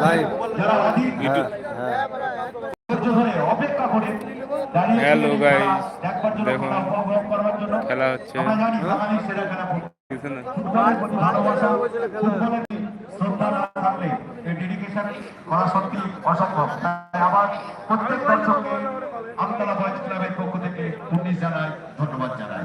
Live যারা অধীর হ্যাঁ দেখুন। খেলা হচ্ছে। ধন্যবাদ জানাই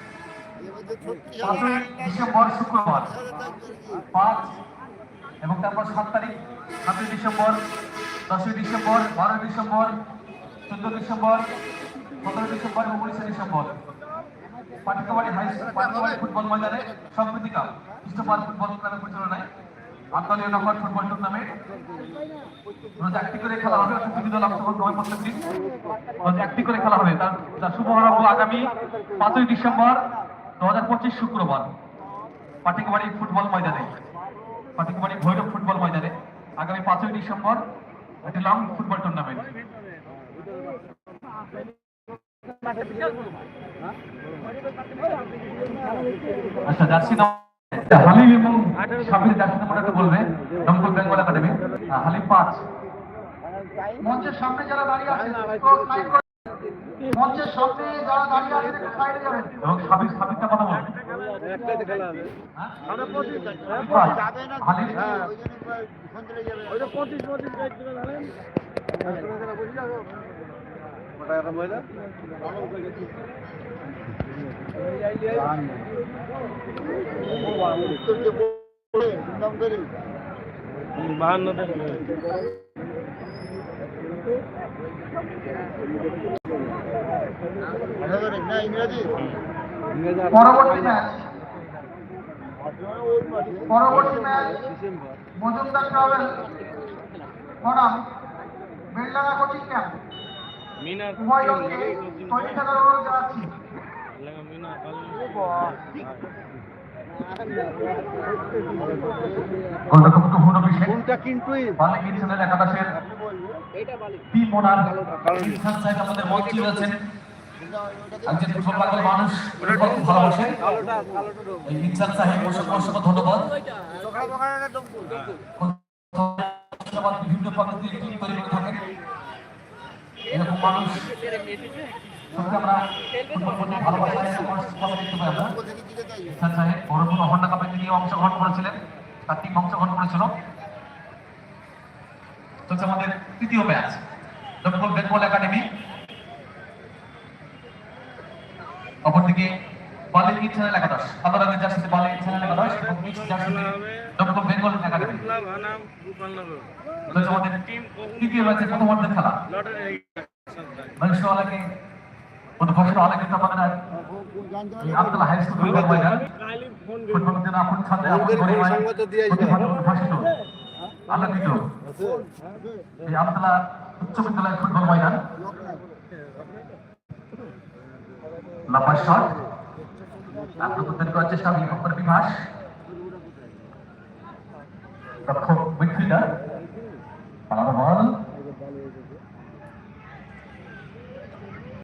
পাঁচই ডিসেম্বর শুক্রবার পাঁচ এবং তারপর সাত তারিখ সাতই ডিসেম্বর দশই ডিসেম্বর বারোই ডিসেম্বর চোদ্দ ডিসেম্বর সতেরো ডিসেম্বর এবং উনিশে December. Patikabari high school Patikabari football ময়দানে সম্প্রতিকাম ইস্তফার ফুটবল ক্লাবের পরিচালনায় আন্তলীয় নকল ফুটবল টুর্নামেন্ট রোজ একটি করে খেলা হবে অর্থাৎ দল অংশগ্রহণ করবে প্রত্যেক দিন রোজ একটি করে খেলা হবে তার তার শুভারম্ভ আগামী পাঁচই ডিসেম্বর দু হাজার পঁচিশ শুক্রবার পাটিকুমারি ফুটবল ময়দানে পাটিকুমারি ভৈরব ফুটবল ময়দানে আগামী পাঁচই ডিসেম্বর একটি লং ফুটবল টুর্নামেন্ট আচ্ছা না হালিম এবং সাবির যাচ্ছি নাম্বার একটু বলবে দমকল বেঙ্গল একাডেমি। হালিম পাঁচ। মঞ্চের সামনে যারা দাঁড়িয়ে করে- মঞ্চের সামনে যারা দাঁড়িয়ে আছেন একটু সাইডে যাবেন। এবং সাবির সাবিরটা কথা বলবেন একটাতে খেলা হবে হ্যাঁ? পঁচিশ। পঁচিশ পঁচিশ গাইড জানেন ওটা একটা মহিলা পরবর্তী ম্যাচ পরবর্তী ম্যাচ মজুমদার ট্রাভেল। বনাম বেলডাঙ্গা কোচিং ক্যাম্প উভয় দলকে তৈরি থাকার অনুরোধ জানাচ্ছি মিনা গোলরক্ষক হুন অভিষেক কোনটা কিন্তু বালিক একাদশের টিম ওনার আমাদের মঞ্চে রয়েছেন। তিনি অংশগ্রহণ করেছিলেন তার টিম অংশগ্রহণ করেছিল। চলছে আমাদের তৃতীয় ম্যাচ বেঙ্গল একাডেমি। অপরদিকে বালিক চ্যানেল একাদশ রঙের জার্সিতে বালিক চ্যানেল একাদশ এবং মিক্স জার্সিতে দমকল বেঙ্গল একাডেমি। ক্লাব হানাম গোপালনগর চলছে আমাদের তৃতীয় ম্যাচের প্রথমার্ধের খেলা। লটারি মানুষ অনেকে উদ্ভাসন অনেকে তো আমাদের এই আব্দুল হাই স্কুল ফুটবল ময়দান। ফুটবল দিন আপন ছাত্র আপন গরিমায় প্রতিভাত উদ্ভাসিত আলোকিত এই আব্দুল্লাহ উচ্চ বিদ্যালয় ফুটবল ময়দান। লম্বা শট আত্মপ্রত্যয় করার চেষ্টা বিপক্ষের বিভাস। রক্ষক মিডফিল্ডার পালানো বল।